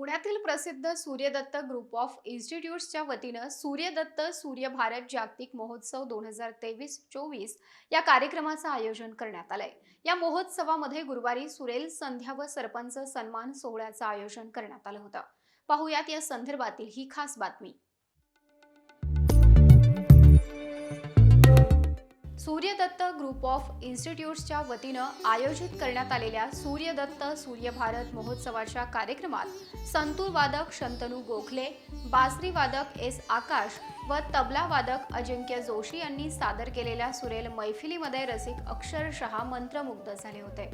पुण्यातील प्रसिद्ध Suryadatta group of इन्स्टिट्यूट्सच्या वतीनं सूर्यदत्त सूर्य भारत जागतिक महोत्सव दोन हजार तेवीस चोवीस या कार्यक्रमाचं आयोजन करण्यात आलंय. या महोत्सवामध्ये गुरुवारी सुरेल संध्या व सरपंच सन्मान सोहळ्याचं आयोजन करण्यात आलं होतं. पाहुयात या संदर्भातील ही खास बातमी. सूर्यदत्त ग्रुप ऑफ इन्स्टिट्यूट्सच्या वतीनं आयोजित करण्यात आलेल्या सूर्यदत्त सूर्य भारत महोत्सवाच्या कार्यक्रमात संतूर वादक शंतनू गोखले बासरी वादक एस आकाश व तबला वादक अजिंक्य जोशी यांनी सादर केलेल्या सुरेल मैफिलीमध्ये रसिक अक्षरशः मंत्रमुग्ध झाले होते.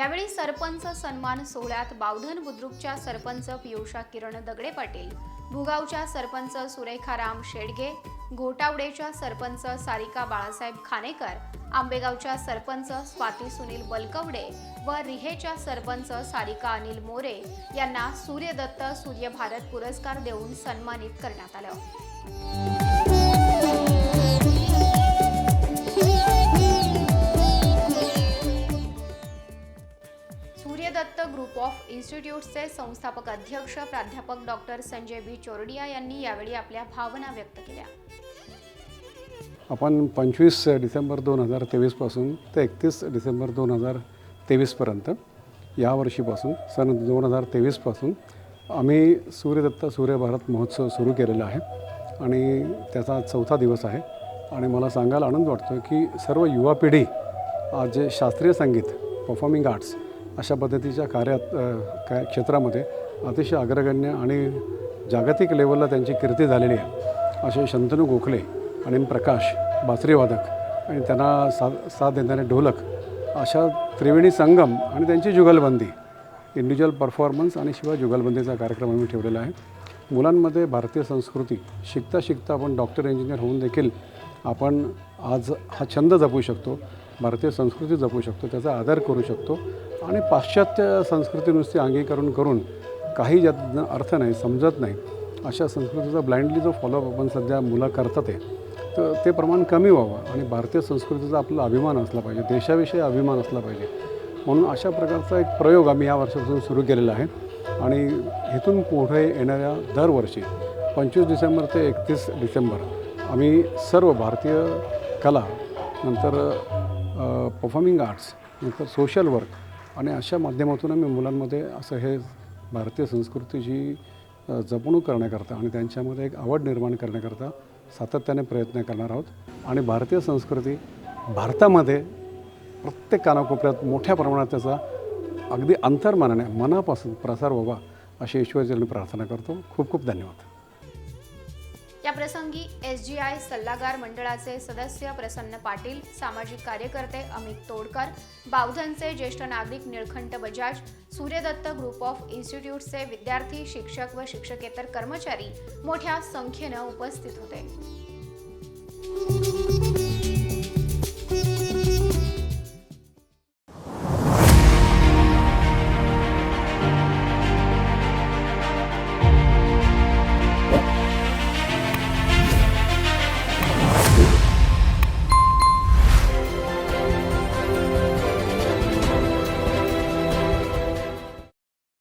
यावेळी सरपंच सन्मान सोहळ्यात बावधन बुद्रुकच्या सरपंच पियुषा किरण दगडे पाटील भुगावच्या सरपंच सुरेखाराम शेडगे घोटावडेच्या सरपंच सारिका बाळासाहेब खानेकर आंबेगावच्या सरपंच स्वाती सुनील बलकवडे व रिहेच्या सरपंच सारिका अनिल मोरे यांना सूर्यदत्त सूर्य भारत पुरस्कार देऊन सन्मानित करण्यात आलं. सूर्यदत्त ग्रुप ऑफ इन्स्टिट्यूट्सचे संस्थापक अध्यक्ष प्राध्यापक डॉक्टर संजय बी. चोरडिया यांनी यावेळी आपल्या भावना व्यक्त केल्या. आपण पंचवीस डिसेंबर दोन हजार तेवीसपासून ते एकतीस डिसेंबर दोन हजार तेवीसपर्यंत या वर्षीपासून सन दोन हजार तेवीसपासून आम्ही सूर्यदत्त सूर्यभारत महोत्सव सुरू केलेला आहे आणि त्याचा चौथा दिवस आहे. आणि मला सांगायला आनंद वाटतो की सर्व युवा पिढी आज जे शास्त्रीय संगीत परफॉर्मिंग आर्ट्स अशा पद्धतीच्या कार्यात काय क्षेत्रामध्ये अतिशय अग्रगण्य आणि जागतिक लेवलला त्यांची कीर्ती झालेली आहे. असे शंतनू गोखले आणि प्रकाश बासरीवादक आणि त्यांना सा साथ देणारे ढोलक अशा त्रिवेणी संगम आणि त्यांची जुगलबंदी इंडिव्हिज्युअल परफॉर्मन्स आणि शिवाय जुगलबंदीचा कार्यक्रम आम्ही ठेवलेला आहे. मुलांमध्ये भारतीय संस्कृती शिकता शिकता आपण डॉक्टर इंजिनियर होऊन देखील आपण आज हा छंद जपू शकतो भारतीय संस्कृती जपू शकतो त्याचा आदर करू शकतो. आणि पाश्चात्य संस्कृती नुसती अंगीकरण करून काही ज्यात अर्थ नाही समजत नाही अशा संस्कृतीचा ब्लाइंडली जो फॉलोअप आपण सध्या मुलं करतात आहे तर ते प्रमाण कमी व्हावं आणि भारतीय संस्कृतीचा आपला अभिमान असला पाहिजे देशाविषयी अभिमान असला पाहिजे. म्हणून अशा प्रकारचा एक प्रयोग आम्ही या वर्षापासून सुरू केलेला आहे आणि इथून पुढे येणाऱ्या दरवर्षी पंचवीस डिसेंबर ते एकतीस डिसेंबर आम्ही सर्व भारतीय कला नंतर परफॉर्मिंग आर्ट्स नंतर सोशल वर्क आणि अशा माध्यमातून आम्ही मुलांमध्ये असं हे भारतीय संस्कृतीची जपणूक करण्याकरता आणि त्यांच्यामध्ये एक आवड निर्माण करण्याकरता सातत्याने प्रयत्न करणार आहोत. आणि भारतीय संस्कृती भारतामध्ये प्रत्येक कानाकोपऱ्यात मोठ्या प्रमाणात त्याचा अगदी अंतर्मनाने मनापासून प्रसार व्हावा अशी ईश्वरचरणी प्रार्थना करतो. खूप खूप धन्यवाद. या प्रसंगी एस जी आय सल्लागार मंडळाचे सदस्य प्रसन्न पाटील सामाजिक कार्यकर्ते अमित तोडकर बावधनचे ज्येष्ठ नागरिक निळखंठ बजाज सूर्यदत्त ग्रुप ऑफ इन्स्टिट्यूटचे विद्यार्थी शिक्षक व शिक्षकेतर कर्मचारी मोठ्या संख्येनं उपस्थित होते.